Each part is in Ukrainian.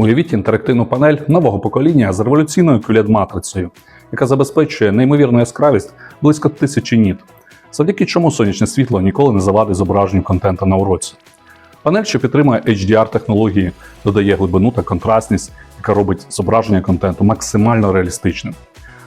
Уявіть інтерактивну панель нового покоління з революційною QLED-матрицею, яка забезпечує неймовірну яскравість близько тисячі ніт, завдяки чому сонячне світло ніколи не завадить зображенню контента на уроці. Панель, що підтримує HDR-технології, додає глибину та контрастність, яка робить зображення контенту максимально реалістичним.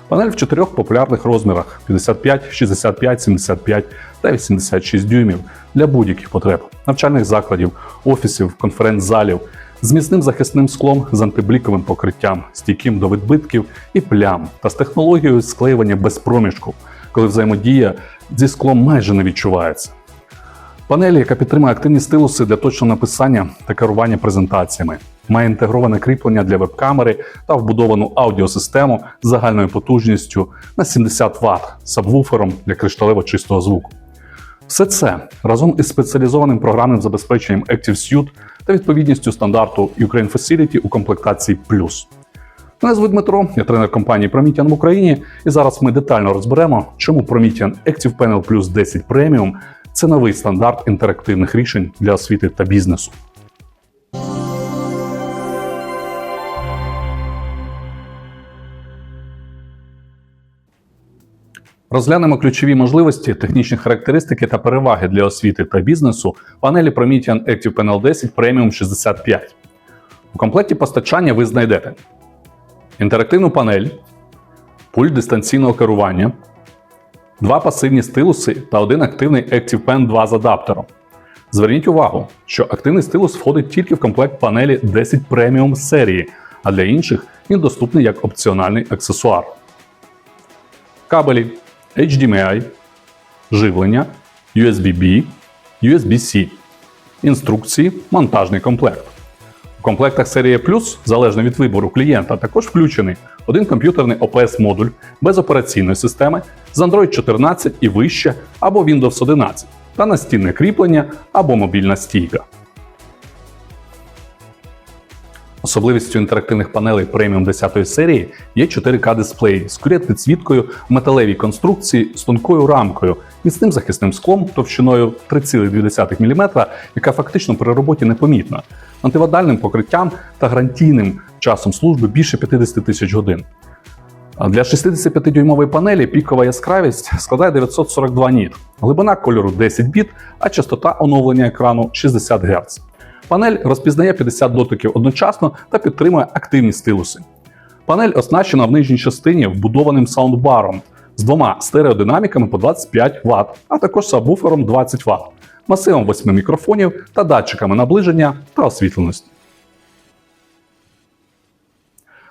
Панель в чотирьох популярних розмірах 55, 65, 75 та 86 дюймів для будь-яких потреб навчальних закладів, офісів, конференц-залів з міцним захисним склом з антибліковим покриттям, стійким до відбитків і плям та з технологією склеювання без проміжку, коли взаємодія зі склом майже не відчувається. Панель, яка підтримує активні стилуси для точного написання та керування презентаціями, має інтегроване кріплення для веб-камери та вбудовану аудіосистему з загальною потужністю на 70 Вт сабвуфером для кришталево чистого звуку. Все це разом із спеціалізованим програмним забезпеченням ActiveSuite та відповідністю стандарту Ukraine Facility у комплектації плюс. Мене звуть Дмитро, я тренер компанії Promethean в Україні, і зараз ми детально розберемо, чому Promethean Active Panel Plus 10 Premium – це новий стандарт інтерактивних рішень для освіти та бізнесу. Розглянемо ключові можливості, технічні характеристики та переваги для освіти та бізнесу панелі Promethean Active Panel 10 Premium 65. У комплекті постачання ви знайдете інтерактивну панель, пульт дистанційного керування, два пасивні стилуси та один активний Active Pen 2 з адаптером. Зверніть увагу, що активний стилус входить тільки в комплект панелі 10 Premium серії, а для інших він доступний як опціональний аксесуар. Кабелі HDMI, живлення, USB-B, USB-C, інструкції, монтажний комплект. У комплектах серії Plus, залежно від вибору клієнта, також включений один комп'ютерний OPS-модуль без операційної системи з Android 14 і вище або Windows 11 та настінне кріплення або мобільна стійка. Особливістю інтерактивних панелей преміум 10 серії є 4К дисплей з qled підсвіткою в металевій конструкції з тонкою рамкою, міцним захисним склом товщиною 3,2 мм, яка фактично при роботі непомітна, антивадальним покриттям та гарантійним часом служби більше 50 тисяч годин. Для 65-дюймової панелі пікова яскравість складає 942 ніт, глибина кольору 10 біт, а частота оновлення екрану 60 Гц. Панель розпізнає 50 дотиків одночасно та підтримує активні стилуси. Панель оснащена в нижній частині вбудованим саундбаром з двома стереодинаміками по 25 Вт, а також сабвуфером 20 Вт, масивом 8 мікрофонів та датчиками наближення та освітленості.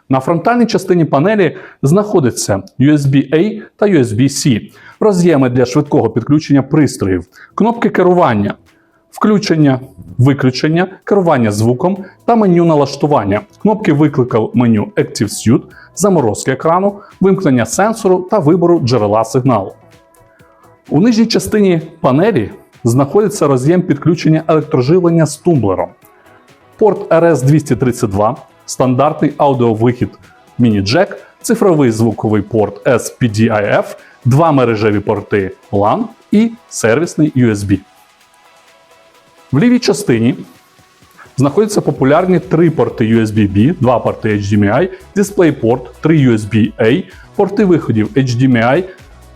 На фронтальній частині панелі знаходиться USB-A та USB-C, роз'єми для швидкого підключення пристроїв, кнопки керування, включення, виключення, керування звуком та меню налаштування, кнопки виклику меню Active Suite, заморозки екрану, вимкнення сенсору та вибору джерела сигналу. У нижній частині панелі знаходиться роз'єм підключення електроживлення з тумблером, порт RS-232, стандартний аудіовихід міні-джек, цифровий звуковий порт SPDIF, два мережеві порти LAN і сервісний USB. В лівій частині знаходяться популярні три порти USB-B, два порти HDMI, DisplayPort, три USB-A, порти виходів HDMI,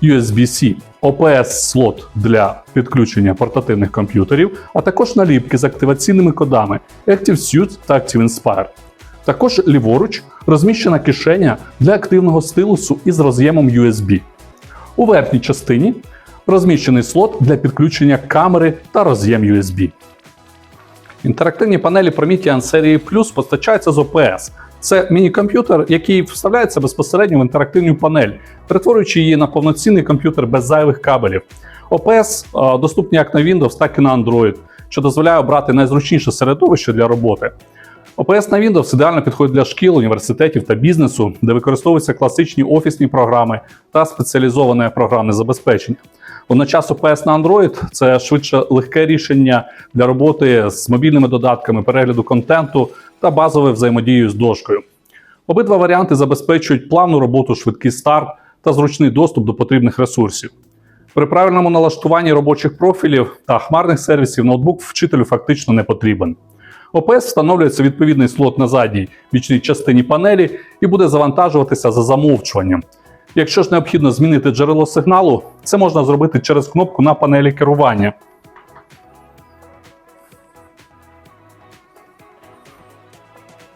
USB-C, OPS-слот для підключення портативних комп'ютерів, а також наліпки з активаційними кодами ActiveSuite та ActiveInspire. Також ліворуч розміщена кишеня для активного стилусу із роз'ємом USB. У верхній частині розміщений слот для підключення камери та роз'єм USB. Інтерактивні панелі Promethean серії Plus постачаються з OPS. Це міні-комп'ютер, який вставляється безпосередньо в інтерактивну панель, перетворюючи її на повноцінний комп'ютер без зайвих кабелів. OPS е, доступні як на Windows, так і на Android, що дозволяє обрати найзручніше середовище для роботи. OPS на Windows ідеально підходить для шкіл, університетів та бізнесу, де використовуються класичні офісні програми та спеціалізоване програмне забезпечення. Водночас OPS на Android – це швидше легке рішення для роботи з мобільними додатками, перегляду контенту та базовою взаємодією з дошкою. Обидва варіанти забезпечують плавну роботу, швидкий старт та зручний доступ до потрібних ресурсів. При правильному налаштуванні робочих профілів та хмарних сервісів ноутбук вчителю фактично не потрібен. ОПС встановлюється відповідний слот на задній бічній частині панелі і буде завантажуватися за замовчуванням. Якщо ж необхідно змінити джерело сигналу, це можна зробити через кнопку на панелі керування.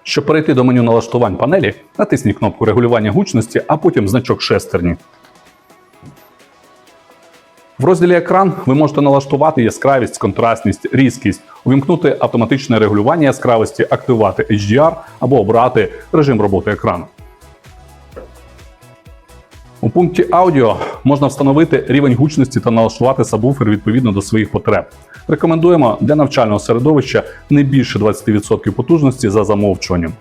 Щоб перейти до меню налаштувань панелі, натисніть кнопку регулювання гучності, а потім значок шестерні. В розділі Екран ви можете налаштувати яскравість, контрастність, різкість, увімкнути автоматичне регулювання яскравості, активувати HDR або обрати режим роботи екрану. У пункті аудіо можна встановити рівень гучності та налаштувати сабвуфер відповідно до своїх потреб. Рекомендуємо для навчального середовища не більше 20% потужності за замовчуванням.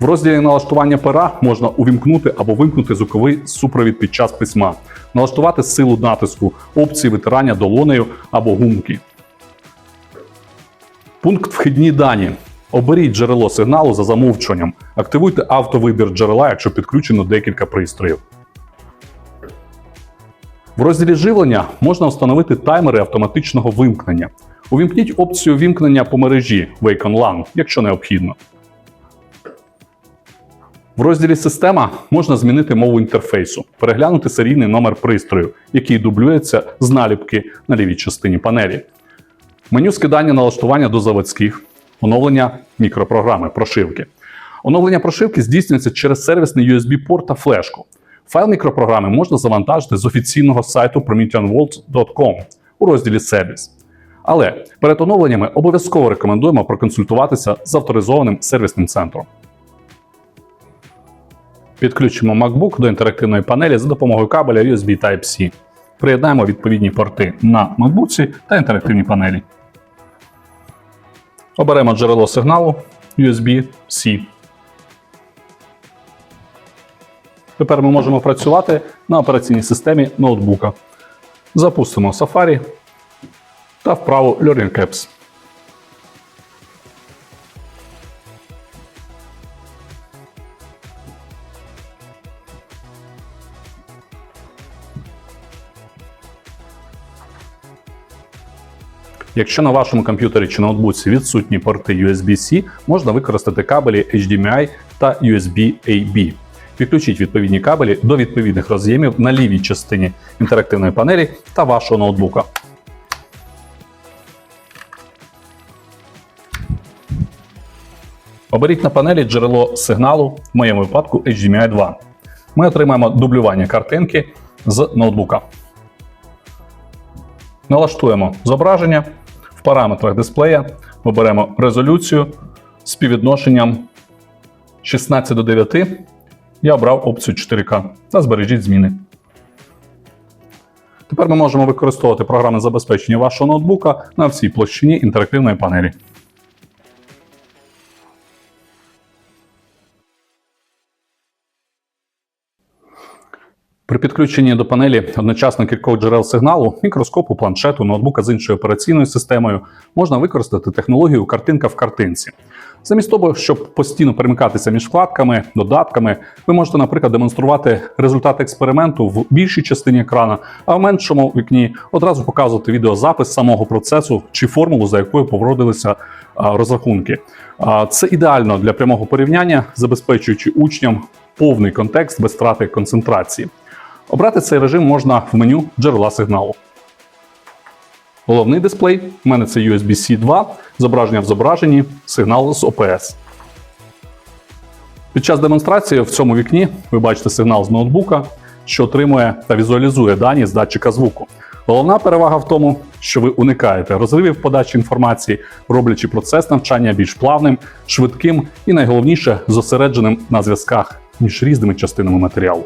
В розділі налаштування пера можна увімкнути або вимкнути звуковий супровід під час письма, налаштувати силу натиску, опції витирання долонею або гумки. Пункт вхідні дані. Оберіть джерело сигналу за замовчуванням. Активуйте автовибір джерела, якщо підключено декілька пристроїв. В розділі живлення можна встановити таймери автоматичного вимкнення. Увімкніть опцію вімкнення по мережі Wake on LAN, якщо необхідно. В розділі Система можна змінити мову інтерфейсу, переглянути серійний номер пристрою, який дублюється з наліпки на лівій частині панелі. Меню скидання налаштування до заводських, оновлення мікропрограми, прошивки. Оновлення прошивки здійснюється через сервісний USB-порт та флешку. Файл мікропрограми можна завантажити з офіційного сайту prometheanworld.com у розділі Сервіс. Але перед оновленнями обов'язково рекомендуємо проконсультуватися з авторизованим сервісним центром. Підключимо MacBook до інтерактивної панелі за допомогою кабеля USB Type-C. Приєднаємо відповідні порти на MacBook та інтерактивній панелі. Оберемо джерело сигналу USB-C. Тепер ми можемо працювати на операційній системі ноутбука. Запустимо Safari та вправу Learning Apps. Якщо на вашому комп'ютері чи ноутбуці відсутні порти USB-C, можна використати кабелі HDMI та USB-AB. Підключіть відповідні кабелі до відповідних роз'ємів на лівій частині інтерактивної панелі та вашого ноутбука. Оберіть на панелі джерело сигналу, в моєму випадку HDMI 2. Ми отримаємо дублювання картинки з ноутбука. Налаштуємо зображення. В параметрах дисплея оберемо резолюцію з співвідношенням 16 до 9. Я обрав опцію 4К та збережіть зміни. Тепер ми можемо використовувати програми забезпечення вашого ноутбука на всій площині інтерактивної панелі. При підключенні до панелі одночасно кількох джерел сигналу, мікроскопу, планшету, ноутбука з іншою операційною системою можна використати технологію картинка в картинці. Замість того, щоб постійно перемикатися між вкладками, додатками, ви можете, наприклад, демонструвати результат експерименту в більшій частині екрана, а в меншому вікні одразу показувати відеозапис самого процесу чи формулу, за якою проводилися а, розрахунки. Це ідеально для прямого порівняння, забезпечуючи учням повний контекст без втрати концентрації. Обрати цей режим можна в меню джерела сигналу. Головний дисплей. У мене це USB-C 2, зображення в зображенні, сигнал з OPS. Під час демонстрації в цьому вікні ви бачите сигнал з ноутбука, що отримує та візуалізує дані з датчика звуку. Головна перевага в тому, що ви уникаєте розривів подачі інформації, роблячи процес навчання більш плавним, швидким і найголовніше зосередженим на зв'язках між різними частинами матеріалу.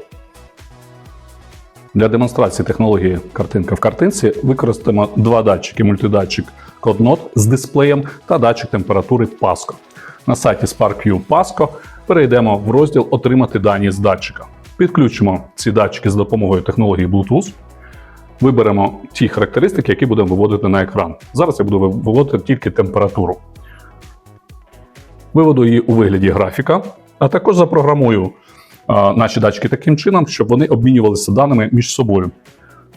Для демонстрації технології картинка в картинці використаємо два датчики: мультидатчик CodeNote з дисплеєм та датчик температури PASCO. На сайті SparkView PASCO перейдемо в розділ Отримати дані з датчика. Підключимо ці датчики з допомогою технології Bluetooth. Виберемо ті характеристики, які будемо виводити на екран. Зараз я буду виводити тільки температуру. Виведу її у вигляді графіка, а також запрограмую наші датчики таким чином, щоб вони обмінювалися даними між собою.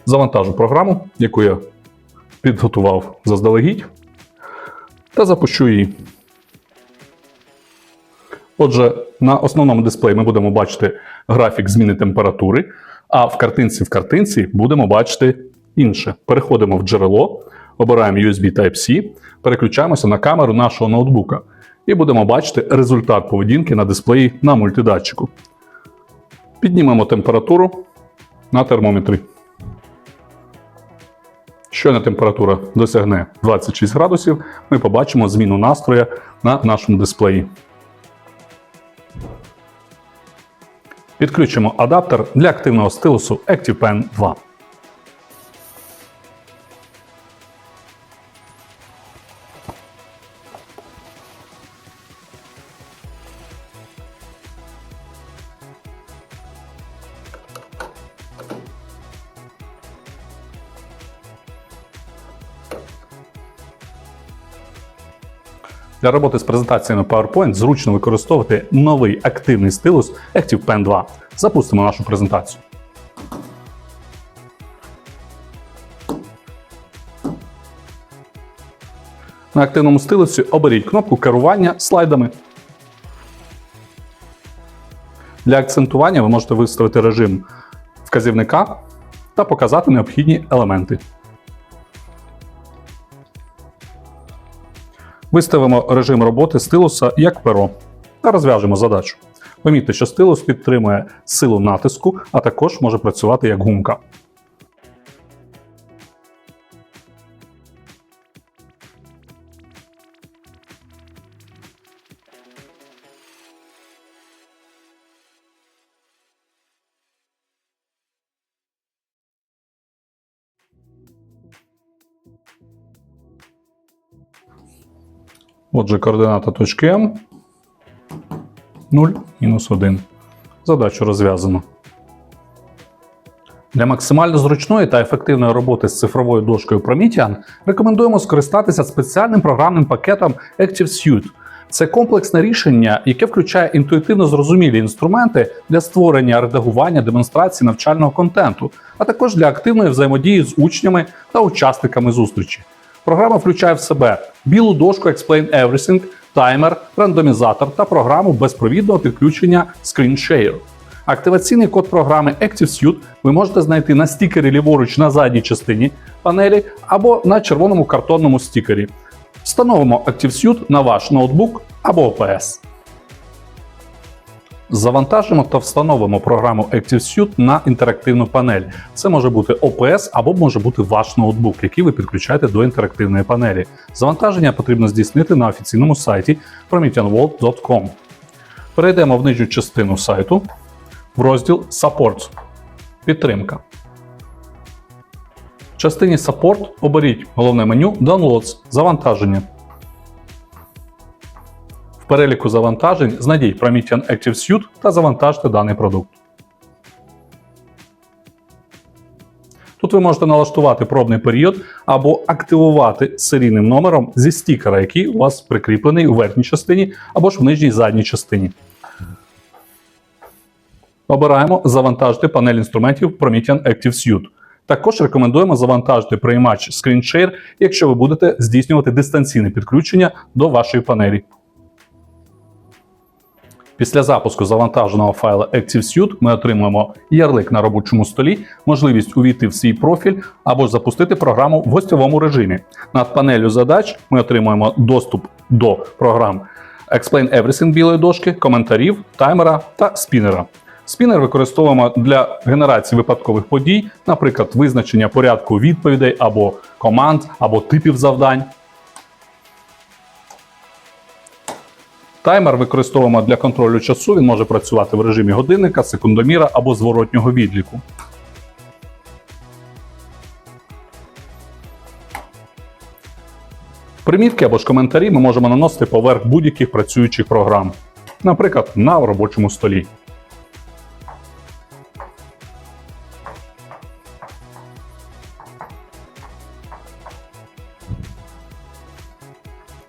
Завантажу програму, яку я підготував заздалегідь. та запущу її. Отже, на основному дисплеї ми будемо бачити графік зміни температури, а в картинці в картинці будемо бачити інше. Переходимо в джерело, обираємо USB Type-C, переключаємося на камеру нашого ноутбука і будемо бачити результат поведінки на дисплеї на мультидатчику. Піднімемо температуру на термометрі. Щойно температура досягне 26 градусів, ми побачимо зміну настрою на нашому дисплеї. Підключимо адаптер для активного стилусу ActivePen 2. Для роботи з презентаціями PowerPoint зручно використовувати новий активний стилус ActivePen 2. Запустимо нашу презентацію. На активному стилусі оберіть кнопку керування слайдами. Для акцентування ви можете виставити режим вказівника та показати необхідні елементи. Виставимо режим роботи стилуса як перо та розв'яжемо задачу. Помітьте, що стилус підтримує силу натиску, а також може працювати як гумка. Отже, координата точки М 0, мінус 1. Задачу розв'язано. Для максимально зручної та ефективної роботи з цифровою дошкою Promethean рекомендуємо скористатися спеціальним програмним пакетом ActiveSuite. Це комплексне рішення, яке включає інтуїтивно зрозумілі інструменти для створення, редагування, демонстрації навчального контенту, а також для активної взаємодії з учнями та учасниками зустрічі. Програма включає в себе білу дошку Explain Everything, таймер, рандомізатор та програму безпровідного підключення ScreenShare. Активаційний код програми ActiveSuite ви можете знайти на стікері ліворуч на задній частині панелі або на червоному картонному стікері. Встановимо ActiveSuite на ваш ноутбук або ОПС. Завантажимо та встановимо програму ActiveSuite на інтерактивну панель. Це може бути OPS або може бути ваш ноутбук, який ви підключаєте до інтерактивної панелі. Завантаження потрібно здійснити на офіційному сайті prometheanworld.com. Перейдемо в нижню частину сайту в розділ Support. Підтримка. В частині Support оберіть головне меню Downloads завантаження. Переліку завантажень знайдіть Promethean Active Suite та завантажте даний продукт. Тут ви можете налаштувати пробний період або активувати серійним номером зі стікера, який у вас прикріплений у верхній частині або ж в нижній задній частині. Обираємо Завантажити панель інструментів Promethean Active Suite. Також рекомендуємо завантажити приймач ScreenShare, якщо ви будете здійснювати дистанційне підключення до вашої панелі. Після запуску завантаженого файла ActiveSuite ми отримуємо ярлик на робочому столі, можливість увійти в свій профіль або запустити програму в гостьовому режимі. Над панелью задач ми отримуємо доступ до програм Explain Everything білої дошки, коментарів, таймера та спінера. Спінер використовуємо для генерації випадкових подій, наприклад, визначення порядку відповідей або команд, або типів завдань. Таймер використовуємо для контролю часу. Він може працювати в режимі годинника, секундоміра або зворотнього відліку. Примітки або ж коментарі ми можемо наносити поверх будь-яких працюючих програм, наприклад, на робочому столі.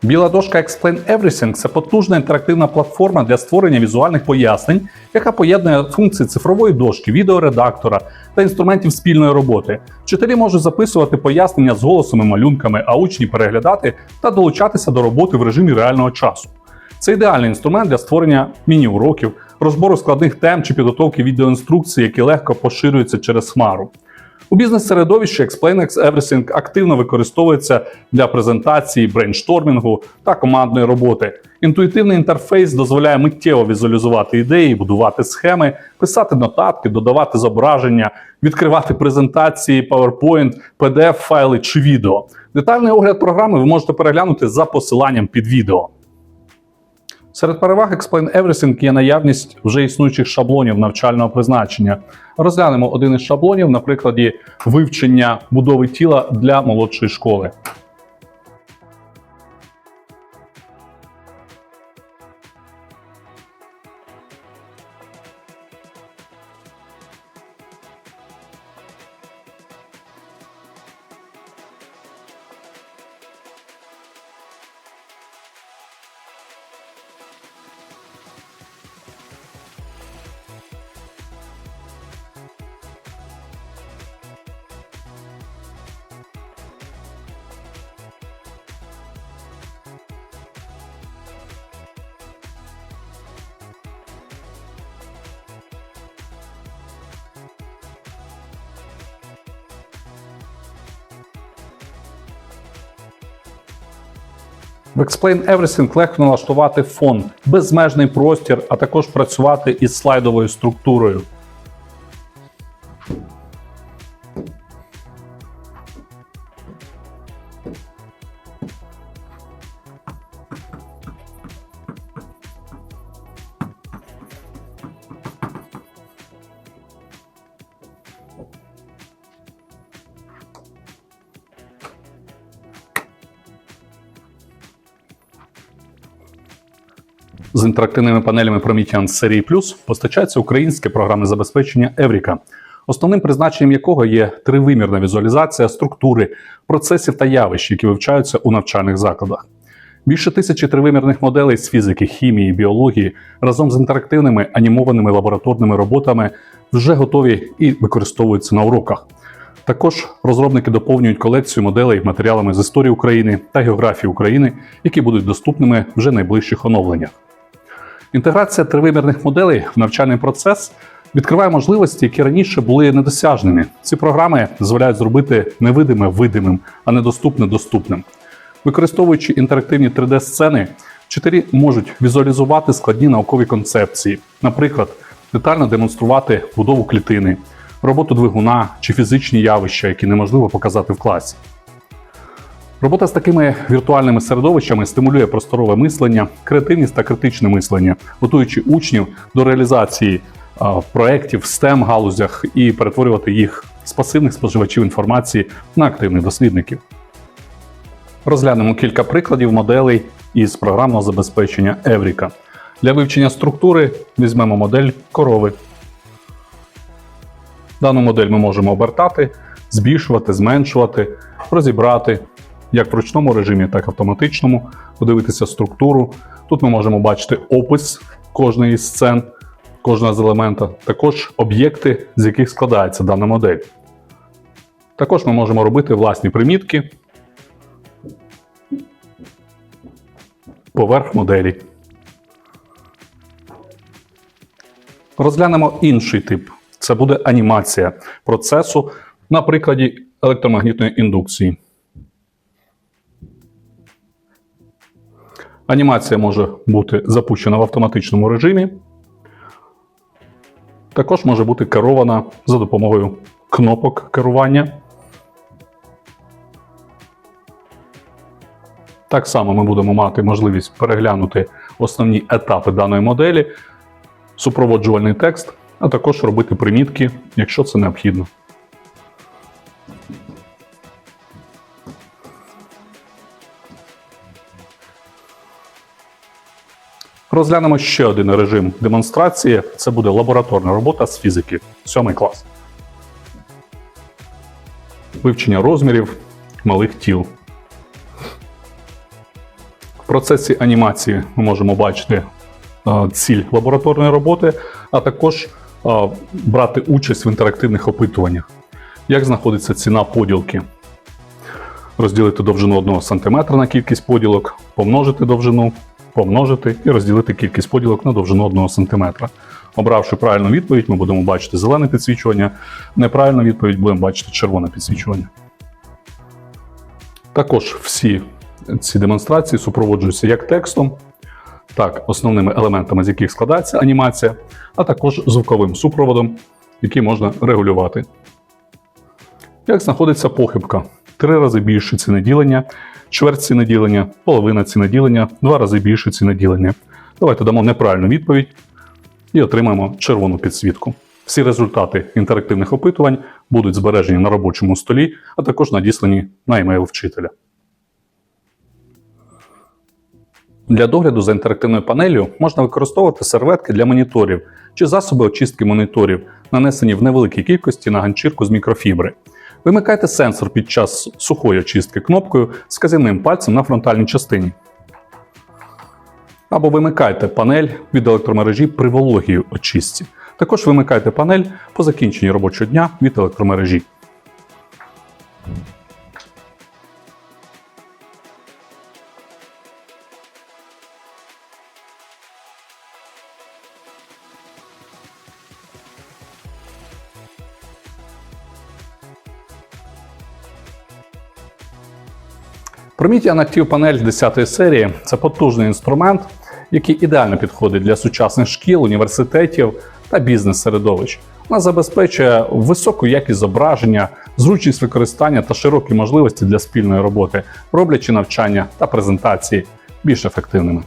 Біла дошка Explain Everything це потужна інтерактивна платформа для створення візуальних пояснень, яка поєднує функції цифрової дошки, відеоредактора та інструментів спільної роботи. Вчителі можуть записувати пояснення з голосом і малюнками, а учні переглядати та долучатися до роботи в режимі реального часу. Це ідеальний інструмент для створення міні-уроків, розбору складних тем чи підготовки відеоінструкцій, які легко поширюються через хмару. У бізнес-середовищі Explain Everything активно використовується для презентації, брейнштормінгу та командної роботи. Інтуїтивний інтерфейс дозволяє миттєво візуалізувати ідеї, будувати схеми, писати нотатки, додавати зображення, відкривати презентації, PowerPoint, PDF-файли чи відео. Детальний огляд програми ви можете переглянути за посиланням під відео. Серед переваг Explain Everything є наявність вже існуючих шаблонів навчального призначення. Розглянемо один із шаблонів на прикладі вивчення будови тіла для молодшої школи. В Explain Everything легко налаштувати фон, безмежний простір, а також працювати із слайдовою структурою. Інтерактивними панелями Promethean серії Plus постачається українське програмне забезпечення Евріка, основним призначенням якого є тривимірна візуалізація структури, процесів та явищ, які вивчаються у навчальних закладах. Більше тисячі тривимірних моделей з фізики, хімії, біології разом з інтерактивними анімованими лабораторними роботами вже готові і використовуються на уроках. Також розробники доповнюють колекцію моделей матеріалами з історії України та географії України, які будуть доступними вже найближчих оновленнях. Інтеграція тривимірних моделей в навчальний процес відкриває можливості, які раніше були недосяжними. Ці програми дозволяють зробити невидиме видимим, а недоступне доступним. Використовуючи інтерактивні 3D-сцени, вчителі можуть візуалізувати складні наукові концепції, наприклад, детально демонструвати будову клітини, роботу двигуна чи фізичні явища, які неможливо показати в класі. Робота з такими віртуальними середовищами стимулює просторове мислення, креативність та критичне мислення, готуючи учнів до реалізації проєктів в STEM галузях і перетворювати їх з пасивних споживачів інформації на активних дослідників. Розглянемо кілька прикладів моделей із програмного забезпечення Евріка. Для вивчення структури візьмемо модель корови. Дану модель ми можемо обертати, збільшувати, зменшувати, розібрати як в ручному режимі, так і автоматичному, подивитися структуру. Тут ми можемо бачити опис кожної з сцен, кожного з елемента, також об'єкти, з яких складається дана модель. Також ми можемо робити власні примітки поверх моделі. Розглянемо інший тип. Це буде анімація процесу на прикладі електромагнітної індукції. Анімація може бути запущена в автоматичному режимі. Також може бути керована за допомогою кнопок керування. Так само ми будемо мати можливість переглянути основні етапи даної моделі, супроводжувальний текст, а також робити примітки, якщо це необхідно. Розглянемо ще один режим демонстрації. Це буде лабораторна робота з фізики, 7 клас. Вивчення розмірів малих тіл. В процесі анімації ми можемо бачити е, ціль лабораторної роботи, а також е, брати участь в інтерактивних опитуваннях. Як знаходиться ціна поділки? Розділити довжину 1 см на кількість поділок, помножити довжину, помножити і розділити кількість поділок на довжину 1 см. Обравши правильну відповідь, ми будемо бачити зелене підсвічування. Неправильну відповідь будемо бачити червоне підсвічування. Також всі ці демонстрації супроводжуються як текстом, так основними елементами, з яких складається анімація, а також звуковим супроводом, який можна регулювати. Як знаходиться похибка? Три рази більше ціни ділення, чверть ціни ділення, половина ціни ділення, два рази більше ціни ділення. Давайте дамо неправильну відповідь і отримаємо червону підсвітку. Всі результати інтерактивних опитувань будуть збережені на робочому столі, а також надіслані на емейл вчителя. Для догляду за інтерактивною панелью можна використовувати серветки для моніторів чи засоби очистки моніторів, нанесені в невеликій кількості на ганчірку з мікрофібри. Вимикайте сенсор під час сухої очистки кнопкою з казівним пальцем на фронтальній частині. Або вимикайте панель від електромережі при вологій очистці. Також вимикайте панель по закінченні робочого дня від електромережі. Promethean Active панель 10 серії це потужний інструмент, який ідеально підходить для сучасних шкіл, університетів та бізнес-середовищ. Вона забезпечує високу якість зображення, зручність використання та широкі можливості для спільної роботи, роблячи навчання та презентації більш ефективними.